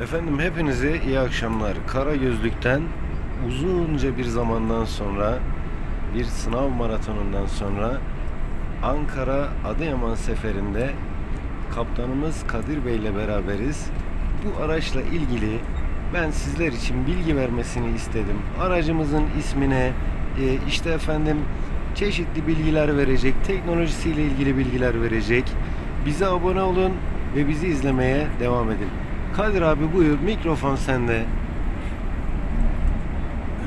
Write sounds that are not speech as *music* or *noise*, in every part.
Efendim hepinize iyi akşamlar. Kara Gözlük'ten uzunca bir zamandan sonra bir sınav maratonundan sonra Ankara Adıyaman seferinde kaptanımız Kadir Bey ile beraberiz. Bu araçla ilgili ben sizler için bilgi vermesini istedim. Aracımızın ismine e, işte efendim çeşitli bilgiler verecek, teknolojisiyle ilgili bilgiler verecek. Bize abone olun ve bizi izlemeye devam edin. Kadir abi buyur mikrofon sende.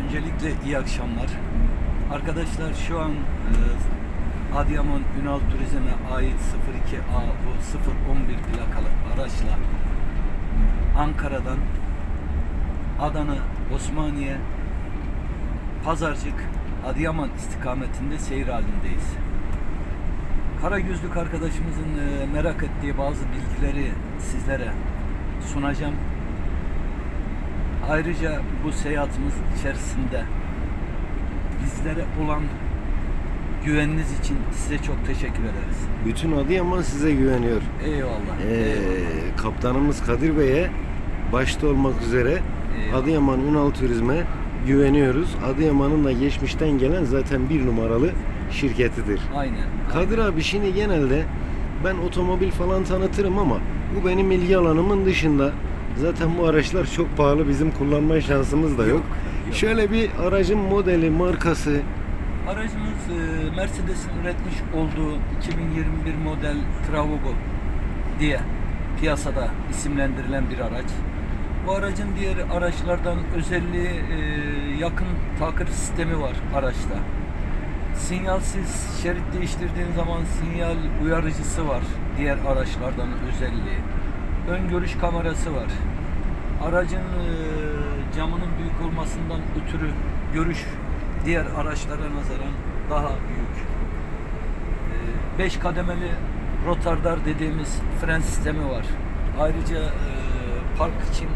Öncelikle iyi akşamlar. Arkadaşlar şu an e, Adıyaman Ünal Turizm'e ait 02A bu 011 plakalı araçla Ankara'dan Adana, Osmaniye, Pazarcık, Adıyaman istikametinde seyir halindeyiz. Karagözlük arkadaşımızın e, merak ettiği bazı bilgileri sizlere sunacağım. Ayrıca bu seyahatimiz içerisinde bizlere olan güveniniz için size çok teşekkür ederiz. Bütün Adıyaman size güveniyor. Eyvallah. Ee, eyvallah. kaptanımız Kadir Bey'e başta olmak üzere Eyvallah. Adıyaman Ünal Turizm'e güveniyoruz. Adıyaman'ın da geçmişten gelen zaten bir numaralı şirketidir. Aynen. Kadir abi şimdi genelde ben otomobil falan tanıtırım ama bu benim ilgi alanımın dışında. Zaten bu araçlar çok pahalı bizim kullanma şansımız da yok. Yok, yok. Şöyle bir aracın modeli, markası, Aracımız e, Mercedes'in üretmiş olduğu 2021 model Travugo diye piyasada isimlendirilen bir araç. Bu aracın diğer araçlardan özelliği e, yakın takip sistemi var araçta. Sinyalsiz şerit değiştirdiğin zaman sinyal uyarıcısı var diğer araçlardan özelliği. Ön görüş kamerası var. Aracın e, camının büyük olmasından ötürü görüş diğer araçlara nazaran daha büyük. 5 kademeli rotardar dediğimiz fren sistemi var. Ayrıca e, park için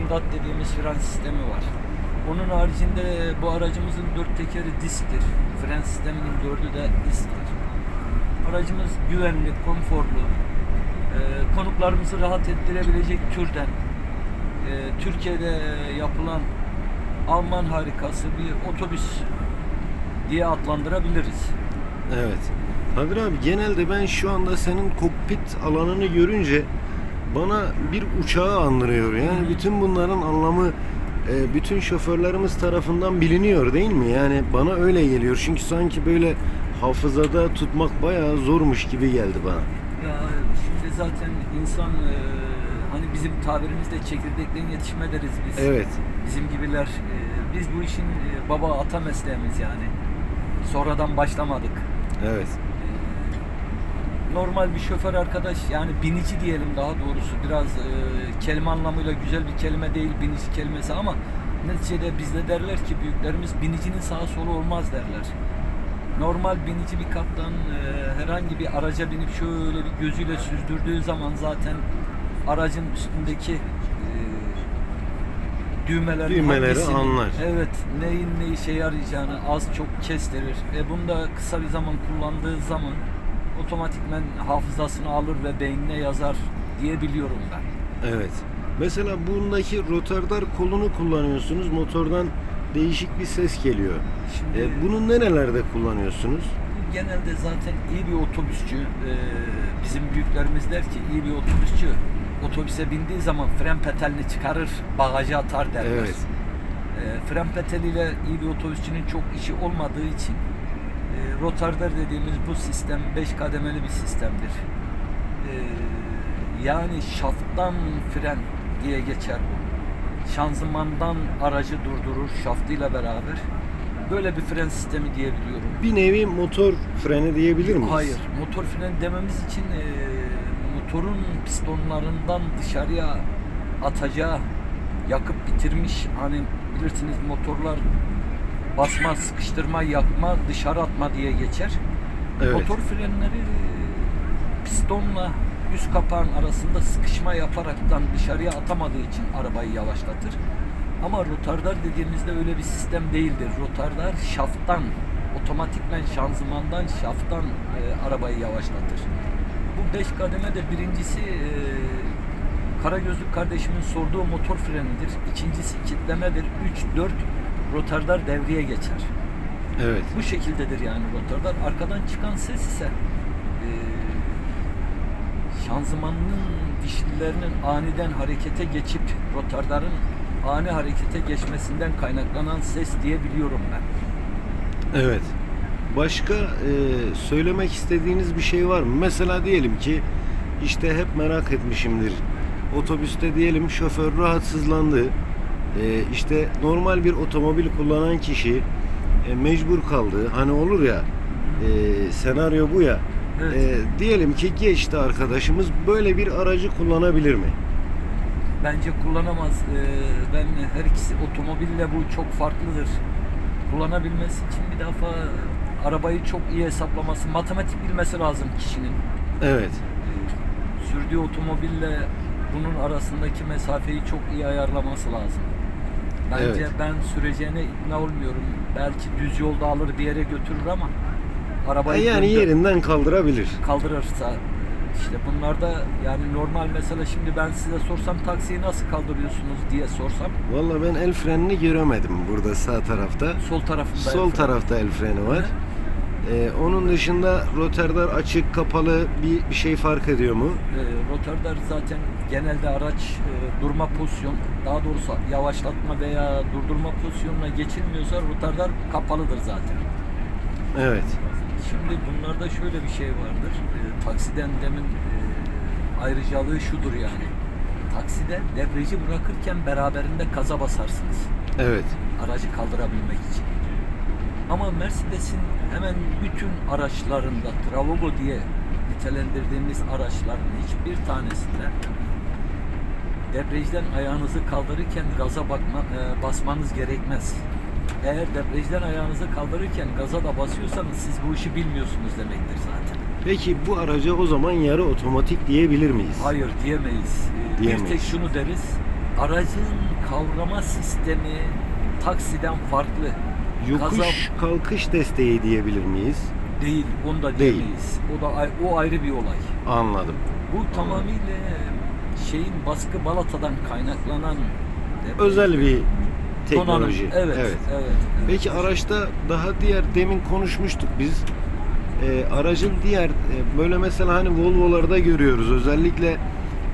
imdat dediğimiz fren sistemi var. Onun haricinde bu aracımızın dört tekeri disktir. Fren sisteminin dördü de disktir. Aracımız güvenli, konforlu, e, konuklarımızı rahat ettirebilecek türden e, Türkiye'de yapılan Alman harikası bir otobüs diye adlandırabiliriz. Evet. Kadir abi genelde ben şu anda senin kokpit alanını görünce bana bir uçağı andırıyor. Yani bütün bunların anlamı bütün şoförlerimiz tarafından biliniyor değil mi? Yani bana öyle geliyor. Çünkü sanki böyle hafızada tutmak bayağı zormuş gibi geldi bana. Ya şimdi zaten insan e, hani bizim tabirimizde çekirdekten yetişme deriz biz. Evet. Bizim gibiler e, biz bu işin e, baba ata mesleğimiz yani. Sonradan başlamadık. Evet. Normal bir şoför arkadaş yani binici diyelim daha doğrusu biraz e, kelime anlamıyla güzel bir kelime değil binici kelimesi ama neticede bizde derler ki büyüklerimiz binicinin sağa solu olmaz derler. Normal binici bir kaptan e, herhangi bir araca binip şöyle bir gözüyle süzdürdüğü zaman zaten aracın üstündeki e, Düğmeleri hangisinin- anlar. Evet, neyin ne işe yarayacağını az çok kestirir. E bunu da kısa bir zaman kullandığı zaman otomatikmen hafızasını alır ve beynine yazar diyebiliyorum ben. Evet. Mesela bundaki rotardar kolunu kullanıyorsunuz. Motordan değişik bir ses geliyor. Şimdi E, bunu nerelerde kullanıyorsunuz? genelde zaten iyi bir otobüsçü, e, bizim büyüklerimiz der ki iyi bir otobüsçü otobüse bindiği zaman fren petelini çıkarır, bagaja atar derler. Evet. E, fren peteliyle iyi bir otobüsçünün çok işi olmadığı için e, rotardar dediğimiz bu sistem 5 kademeli bir sistemdir. E, yani şafttan fren diye geçer bu. Şanzımandan aracı durdurur şaftıyla beraber. Böyle bir fren sistemi diyebiliyorum. Bir nevi motor freni diyebilir miyiz? Hayır, motor fren dememiz için e, motorun pistonlarından dışarıya atacağı yakıp bitirmiş hani bilirsiniz motorlar basma, sıkıştırma, yakma, dışarı atma diye geçer. Evet. Motor frenleri e, pistonla üst kapağın arasında sıkışma yaparaktan dışarıya atamadığı için arabayı yavaşlatır. Ama rotardar dediğimizde öyle bir sistem değildir. Rotardar şafttan, otomatikmen şanzımandan şafttan e, arabayı yavaşlatır. Bu beş kademe de birincisi e, Karagözlük kardeşimin sorduğu motor frenidir. İkincisi kitlemedir. 3 4 rotardar devreye geçer. Evet. Bu şekildedir yani rotardar. Arkadan çıkan ses ise eee şanzımanın dişlilerinin aniden harekete geçip rotardarın ani harekete geçmesinden kaynaklanan ses diyebiliyorum ben. Evet. Başka e, söylemek istediğiniz bir şey var mı? Mesela diyelim ki işte hep merak etmişimdir. Otobüste diyelim şoför rahatsızlandı. E, işte normal bir otomobil kullanan kişi e, mecbur kaldı. Hani olur ya e, senaryo bu ya. Evet. E, diyelim ki geçti arkadaşımız böyle bir aracı kullanabilir mi? Bence kullanamaz. Eee, ben her ikisi otomobille bu çok farklıdır. Kullanabilmesi için bir defa arabayı çok iyi hesaplaması, matematik bilmesi lazım kişinin. Evet. sürdüğü otomobille bunun arasındaki mesafeyi çok iyi ayarlaması lazım. Bence Evet. ben süreceğine ikna olmuyorum. Belki düz yolda alır bir yere götürür ama arabayı yani döndür- yerinden kaldırabilir. kaldırırsa işte bunlarda yani normal mesela şimdi ben size sorsam taksiyi nasıl kaldırıyorsunuz diye sorsam Valla ben el frenini göremedim burada sağ tarafta. sol tarafında Sol el tarafta el freni var. Ee, onun dışında roterdar açık kapalı bir, bir şey fark ediyor mu? E, rotardar zaten genelde araç e, durma pozisyon, daha doğrusu yavaşlatma veya durdurma pozisyonuna geçilmiyorsa rotardar kapalıdır zaten. Evet. Şimdi bunlarda şöyle bir şey vardır. E, taksiden demin e, ayrıcalığı şudur yani. Takside debriyajı bırakırken beraberinde kaza basarsınız. Evet. Aracı kaldırabilmek için. Ama Mercedes'in hemen bütün araçlarında Travogo diye nitelendirdiğimiz araçların hiçbir tanesinde debriyajdan ayağınızı kaldırırken gaza bakma, e, basmanız gerekmez. Eğer debriyajdan ayağınızı kaldırırken gaza da basıyorsanız siz bu işi bilmiyorsunuz demektir zaten. Peki bu araca o zaman yarı otomatik diyebilir miyiz? Hayır diyemeyiz. Ee, Diyemeyiz. Bir tek şunu deriz. Aracın kavrama sistemi taksiden farklı. Yokuş Gaza- kalkış desteği diyebilir miyiz? Değil, onu da Değil. diyemeyiz. O da ay- o ayrı bir olay. Anladım. Bu tamamıyla şeyin baskı balatadan kaynaklanan Özel bir donanım. teknoloji. Evet, evet. evet, Peki araçta daha diğer demin konuşmuştuk biz. Ee, aracın diğer e, böyle mesela hani Volvo'larda görüyoruz özellikle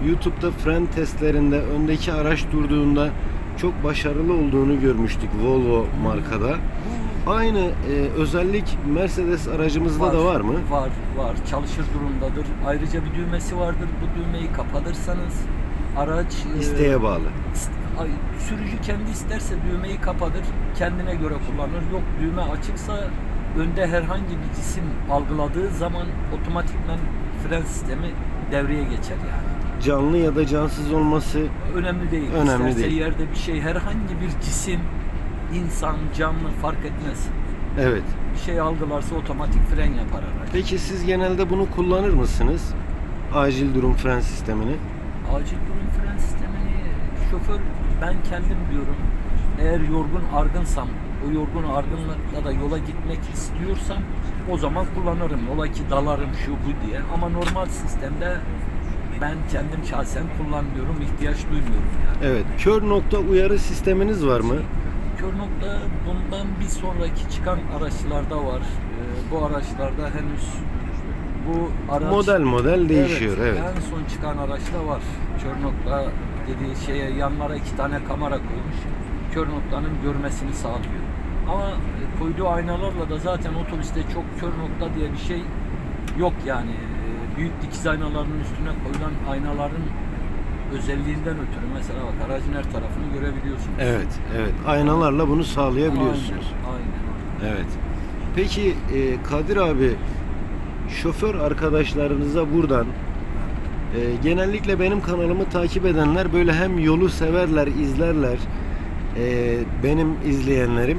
YouTube'da fren testlerinde öndeki araç durduğunda çok başarılı olduğunu görmüştük Volvo markada. Aynı e, özellik Mercedes aracımızda da var mı? Var, var. Çalışır durumdadır. Ayrıca bir düğmesi vardır. Bu düğmeyi kapatırsanız araç e, İsteğe bağlı. ist- ay, sürücü kendi isterse düğmeyi kapatır, kendine göre kullanır. Yok düğme açıksa önde herhangi bir cisim algıladığı zaman otomatikman fren sistemi devreye geçer yani. Canlı ya da cansız olması Önemli değil. Önemli İsterse değil. yerde bir şey, herhangi bir cisim, insan, canlı fark etmez. evet. Bir şey algılarsa otomatik fren yapar araç. Peki siz genelde bunu kullanır mısınız? Acil durum fren sistemini. Acil durum fren sistemini şoför ben kendim diyorum. Eğer yorgun argınsam, o yorgun argınlıkla da yola gitmek istiyorsam o zaman kullanırım. Ola ki dalarım şu bu diye. Ama normal sistemde ben kendim şahsen kullanmıyorum, ihtiyaç duymuyorum yani. Evet. Kör nokta uyarı sisteminiz var mı? Kör nokta bundan bir sonraki çıkan araçlarda var. Ee, bu araçlarda henüz bu araç Model model değişiyor. Evet. En son çıkan araçta var. Kör nokta dediği şeye yanlara iki tane kamera koymuş. Kör noktanın görmesini sağlıyor. Ama koyduğu aynalarla da zaten otobüste çok kör nokta diye bir şey yok yani. Büyük dikiz aynalarının üstüne koyulan aynaların özelliğinden ötürü mesela bak aracın her tarafını görebiliyorsunuz. Evet, evet. Aynalarla bunu sağlayabiliyorsunuz. Aynen, aynen. Evet. Peki e, Kadir abi şoför arkadaşlarınıza buradan e, genellikle benim kanalımı takip edenler böyle hem yolu severler, izlerler. E, benim izleyenlerim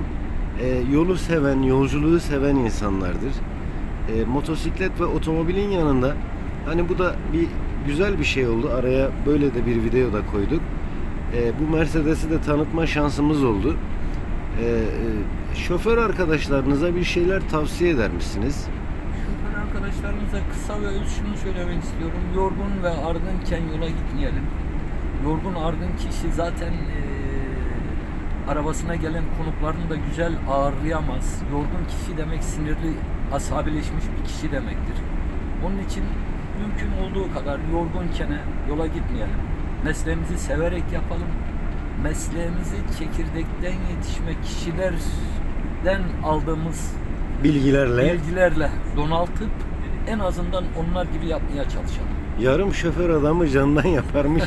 e, yolu seven, yolculuğu seven insanlardır. E, motosiklet ve otomobilin yanında hani bu da bir güzel bir şey oldu. Araya böyle de bir video da koyduk. E, bu Mercedes'i de tanıtma şansımız oldu. E, e, şoför arkadaşlarınıza bir şeyler tavsiye eder misiniz? Şoför arkadaşlarımıza kısa ve öz şunu söylemek istiyorum. Yorgun ve argınken yola gitmeyelim. yorgun argın kişi zaten e, arabasına gelen konuklarını da güzel ağırlayamaz. Yorgun kişi demek sinirli, asabileşmiş bir kişi demektir. Onun için mümkün olduğu kadar yorgunken yola gitmeyelim. Mesleğimizi severek yapalım. Mesleğimizi çekirdekten yetişme kişilerden aldığımız Bilgilerle bilgilerle donaltıp en azından onlar gibi yapmaya çalışalım. Yarım şoför adamı candan yaparmış.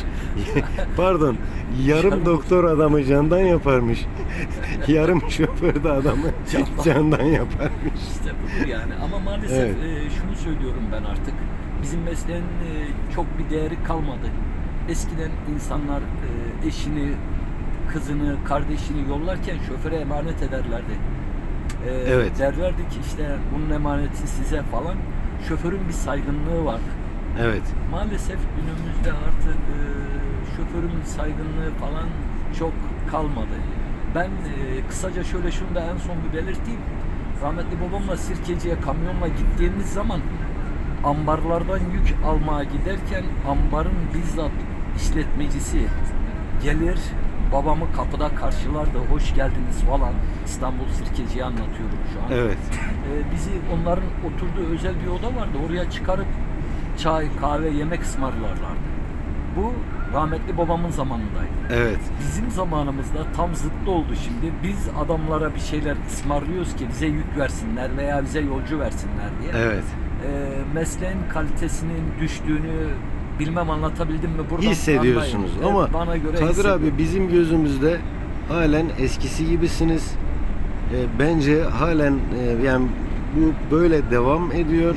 *laughs* Pardon, yarım doktor adamı candan yaparmış. *laughs* yarım şoför de adamı Candan. candan yaparmış. İşte budur yani. Ama maalesef Evet. e, şunu söylüyorum ben artık. Bizim mesleğin e, çok bir değeri kalmadı. Eskiden insanlar e, eşini, kızını, kardeşini yollarken şoföre emanet ederlerdi. E, Evet. Derlerdi ki işte bunun emaneti size falan. Şoförün bir saygınlığı var. Evet. Maalesef günümüzde artık e, şoförün saygınlığı falan çok kalmadı. Ben e, kısaca şöyle şunu da en son bir belirteyim. Rahmetli babamla Sirkeci'ye kamyonla gittiğimiz zaman ambarlardan yük almaya giderken ambarın bizzat işletmecisi gelir babamı kapıda karşılardı. Hoş geldiniz falan. İstanbul Sirkeci'yi anlatıyorum şu an. Evet. Ee, bizi onların oturduğu özel bir oda vardı. Oraya çıkarıp çay, kahve, yemek ısmarlarlardı. Bu rahmetli babamın zamanındaydı. Evet. Bizim zamanımızda tam zıttı oldu şimdi. Biz adamlara bir şeyler ısmarlıyoruz ki bize yük versinler veya bize yolcu versinler diye. Evet. Ee, mesleğin kalitesinin düştüğünü bilmem anlatabildim mi? Buradan Hissediyorsunuz anlayın. ama Evet, bana göre Kadir abi bizim gözümüzde halen eskisi gibisiniz. E, bence halen e, yani bu böyle devam ediyor.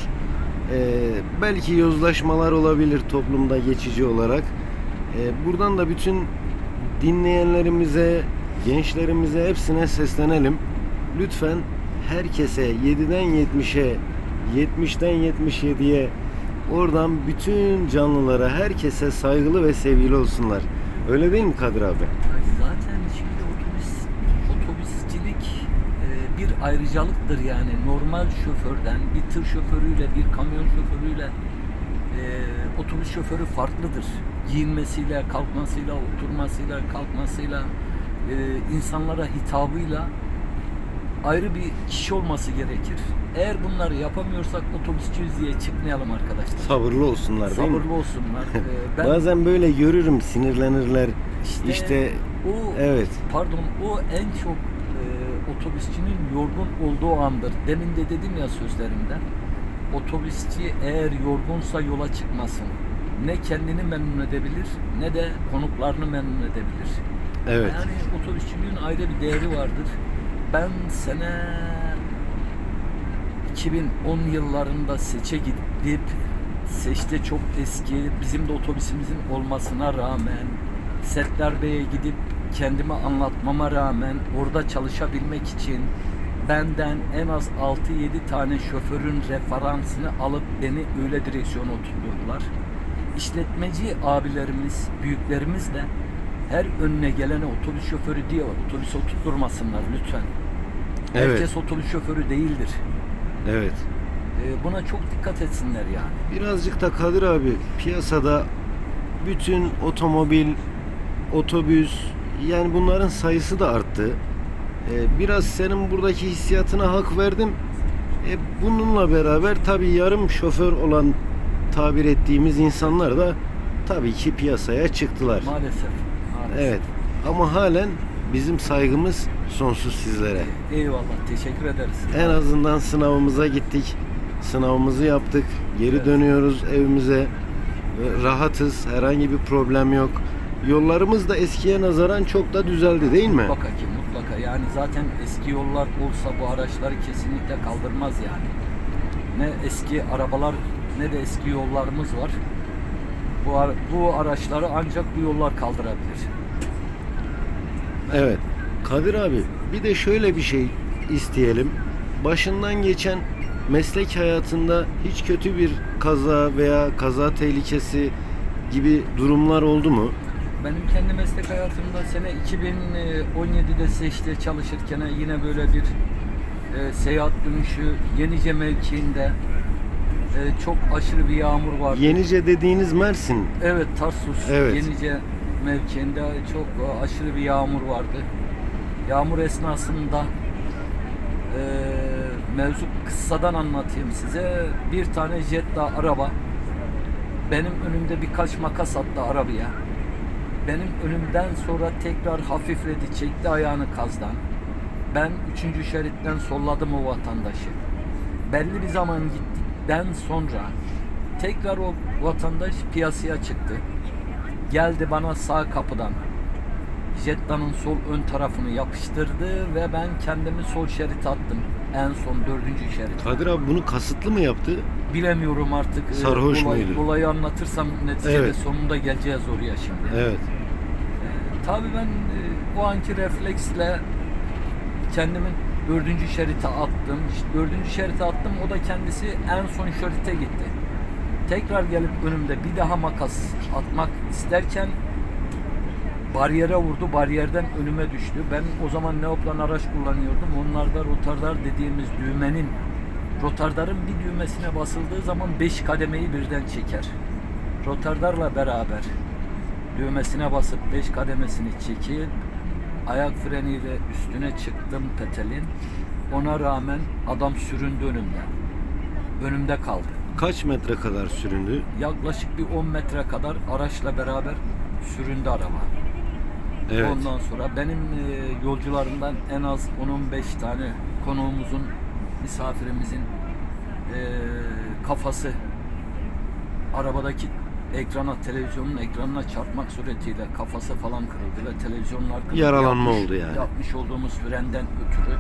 E, belki yozlaşmalar olabilir toplumda geçici olarak. E, buradan da bütün dinleyenlerimize, gençlerimize hepsine seslenelim. Lütfen herkese 7'den 70'e, 70'ten 77'ye oradan bütün canlılara, herkese saygılı ve sevgili olsunlar. Öyle değil mi Kadir abi? Zaten şimdi otobüs otobüsçilik e, bir ayrıcalıktır yani normal şoförden bir tır şoförüyle bir kamyon şoförüyle e, otobüs şoförü farklıdır. Giyinmesiyle, kalkmasıyla, oturmasıyla, kalkmasıyla, e, insanlara hitabıyla ayrı bir kişi olması gerekir. Eğer bunları yapamıyorsak otobüsçüyüz diye çıkmayalım arkadaşlar. Sabırlı olsunlar değil mi? Sabırlı olsunlar. E, *laughs* ben Bazen böyle görürüm sinirlenirler. işte, İşte o evet. Pardon o en çok otobüsçünün yorgun olduğu andır. Demin de dedim ya sözlerimden. Otobüsçü eğer yorgunsa yola çıkmasın. Ne kendini memnun edebilir ne de konuklarını memnun edebilir. Evet. Yani otobüsçülüğün ayrı bir değeri vardır. Ben sene 2010 yıllarında seçe gidip seçte çok eski bizim de otobüsümüzün olmasına rağmen Settar Bey'e gidip kendimi anlatmama rağmen orada çalışabilmek için benden en az 6-7 tane şoförün referansını alıp beni öyle direksiyona oturtturdular. İşletmeci abilerimiz, büyüklerimiz de her önüne gelene otobüs şoförü diye otobüse oturtturmasınlar lütfen. Evet. Herkes otobüs şoförü değildir. Evet. Ee, buna çok dikkat etsinler yani. Birazcık da Kadir abi piyasada bütün otomobil, otobüs yani bunların sayısı da arttı. Ee, biraz senin buradaki hissiyatına hak verdim. E, bununla beraber tabii yarım şoför olan tabir ettiğimiz insanlar da tabii ki piyasaya çıktılar. Maalesef. maalesef. Evet. Ama halen bizim saygımız sonsuz sizlere. Eyvallah. Teşekkür ederiz. En azından sınavımıza gittik. Sınavımızı yaptık. Geri Evet. dönüyoruz evimize. Rahatız. Herhangi bir problem yok. Yollarımız da eskiye nazaran çok da düzeldi değil mi? Mutlaka ki mutlaka. Yani zaten eski yollar olsa bu araçları kesinlikle kaldırmaz yani. Ne eski arabalar ne de eski yollarımız var. Bu, ara- bu araçları ancak bu yollar kaldırabilir. Evet. Kadir abi bir de şöyle bir şey isteyelim. Başından geçen meslek hayatında hiç kötü bir kaza veya kaza tehlikesi gibi durumlar oldu mu? Benim kendi meslek hayatımda sene 2017'de Seç'te çalışırken yine böyle bir e, seyahat dönüşü Yenice mevkiinde e, çok aşırı bir yağmur vardı. Yenice dediğiniz Mersin. Evet Tarsus, Evet. Yenice mevkiinde çok e, aşırı bir yağmur vardı. Yağmur esnasında e, mevzu kıssadan anlatayım size. Bir tane Jetta araba benim önümde birkaç makas attı arabaya. Benim önümden sonra tekrar hafifledi, çekti ayağını kazdan. Ben üçüncü şeritten solladım o vatandaşı. Belli bir zaman gittikten sonra tekrar o vatandaş piyasaya çıktı. Geldi bana sağ kapıdan. Jetta'nın sol ön tarafını yapıştırdı ve ben kendimi sol şerite attım. En son dördüncü şerit. Kadir abi bunu kasıtlı mı yaptı? Bilemiyorum artık. e, Sarhoş olay- muydu? Olayı anlatırsam neticede Evet. sonunda geleceğiz oraya şimdi. Evet. Tabii ben e, o anki refleksle kendimin dördüncü şerite attım. İşte dördüncü şerite attım. O da kendisi en son şerite gitti. Tekrar gelip önümde bir daha makas atmak isterken bariyere vurdu. Bariyerden önüme düştü. Ben o zaman Neoplan araç kullanıyordum. Onlarda rotardar dediğimiz düğmenin rotardarın bir düğmesine basıldığı zaman 5 kademeyi birden çeker. Rotardarla beraber düğmesine basıp 5 kademesini çekip ayak freniyle üstüne çıktım petelin. Ona rağmen adam süründü önümden. Önümde kaldı. Kaç metre kadar süründü? Yaklaşık bir 10 metre kadar araçla beraber süründü araba. Evet. Ondan sonra benim e, yolcularımdan en az 10-15 tane konuğumuzun, misafirimizin e, kafası arabadaki ekrana, televizyonun ekranına çarpmak suretiyle kafası falan kırıldı ve televizyonlar kırıldı. Yaralanma Yapmış- oldu yani. Yapmış olduğumuz frenden ötürü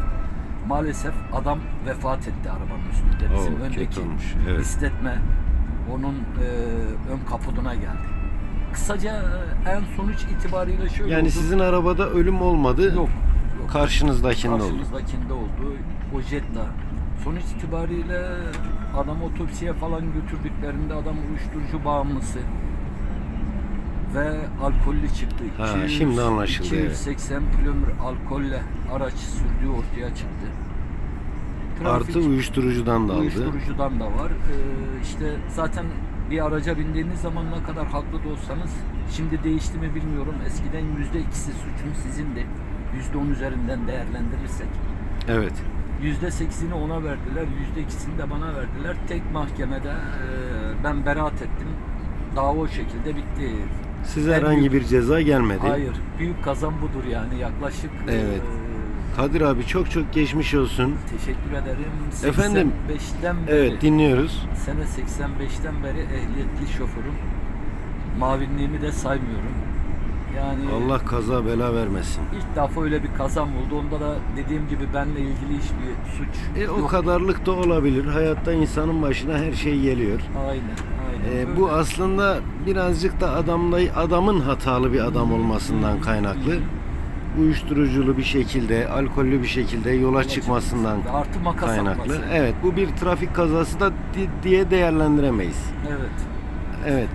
maalesef adam vefat etti arabanın üstünde. Bizim Oo, kötü öndeki olmuş, evet. istetme onun e, ön kaputuna geldi. Kısaca e, en sonuç itibariyle şöyle Yani oldu. sizin arabada ölüm olmadı. Yok. yok. Karşınızdakinde oldu. Karşımızdakinde oldu. O Jetta. Sonuç itibariyle adam otopsiye falan götürdüklerinde adam uyuşturucu bağımlısı ve alkollü çıktı. Ha, şimdi anlaşıldı, evet. 280 kilometre alkolle araç sürdüğü ortaya çıktı. Artı uyuşturucudan da aldı. Uyuşturucudan da var. Ee, işte zaten bir araca bindiğiniz zaman ne kadar haklı da olsanız şimdi değişti mi bilmiyorum. Eskiden yüzde ikisi suçun sizindi. Yüzde on üzerinden değerlendirirsek. Evet. Yüzde seksini ona verdiler. Yüzde ikisini de bana verdiler. Tek mahkemede e, ben beraat ettim. Dava o şekilde bitti. Size En herhangi büyük- bir ceza gelmedi. Hayır. Büyük kazan budur yani. Yaklaşık e, Evet. Kadir abi çok çok geçmiş olsun. teşekkür ederim. Efendim, 85'ten beri Evet dinliyoruz. Sene 85'ten beri ehliyetli şoförüm. Mavinliğimi de saymıyorum. Yani Allah kaza bela vermesin. ilk defa öyle bir kazam oldu. Onda da dediğim gibi benle ilgili hiçbir suç E, o yok. kadarlık da olabilir. Hayatta insanın başına her şey geliyor. Aynen, aynen. E, Öyle. bu aslında birazcık da adamla adamın hatalı bir adam olmasından kaynaklı. Uyuşturuculu bir şekilde, alkollü bir şekilde yola çıkmasından Artı makas kaynaklı. atması. Evet, bu bir trafik kazası da di- diye değerlendiremeyiz. Evet. Evet.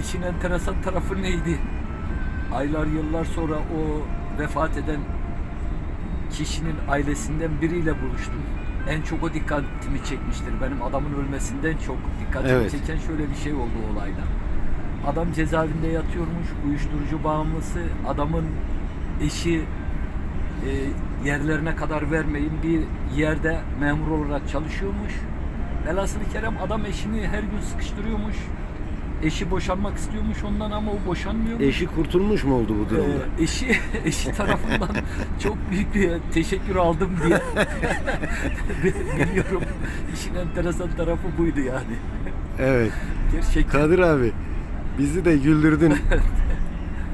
İşin enteresan tarafı neydi? Aylar yıllar sonra o vefat eden kişinin ailesinden biriyle buluştum. En çok o dikkatimi çekmiştir. Benim adamın ölmesinden çok dikkatimi Evet. çeken şöyle bir şey oldu o olayda. Adam cezaevinde yatıyormuş, uyuşturucu bağımlısı. Adamın eşi e, yerlerine kadar vermeyin bir yerde memur olarak çalışıyormuş. Velhasılı kerem adam eşini her gün sıkıştırıyormuş. Eşi boşanmak istiyormuş ondan ama o boşanmıyormuş. Eşi kurtulmuş mu oldu bu durumda? Ee, eşi *laughs* eşi tarafından *laughs* çok büyük bir teşekkür aldım diye *laughs* biliyorum. İşin enteresan tarafı buydu yani. Evet. Gerçekten. Kadir abi bizi de güldürdün.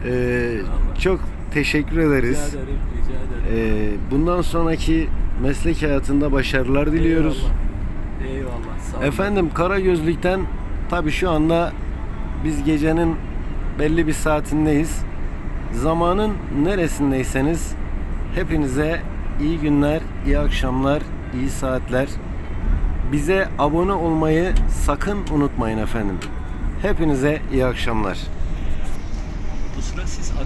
Ee, çok teşekkür Rica ederiz. ederim, rica ederim. Ee, bundan sonraki meslek hayatında başarılar diliyoruz. Eyvallah. Eyvallah. Sağ olun. Efendim Karagözlük'ten tabii şu anda biz gecenin belli bir saatindeyiz. Zamanın neresindeyseniz hepinize iyi günler, iyi akşamlar, iyi saatler. Bize abone olmayı sakın unutmayın efendim. Hepinize iyi akşamlar. Bu sıra siz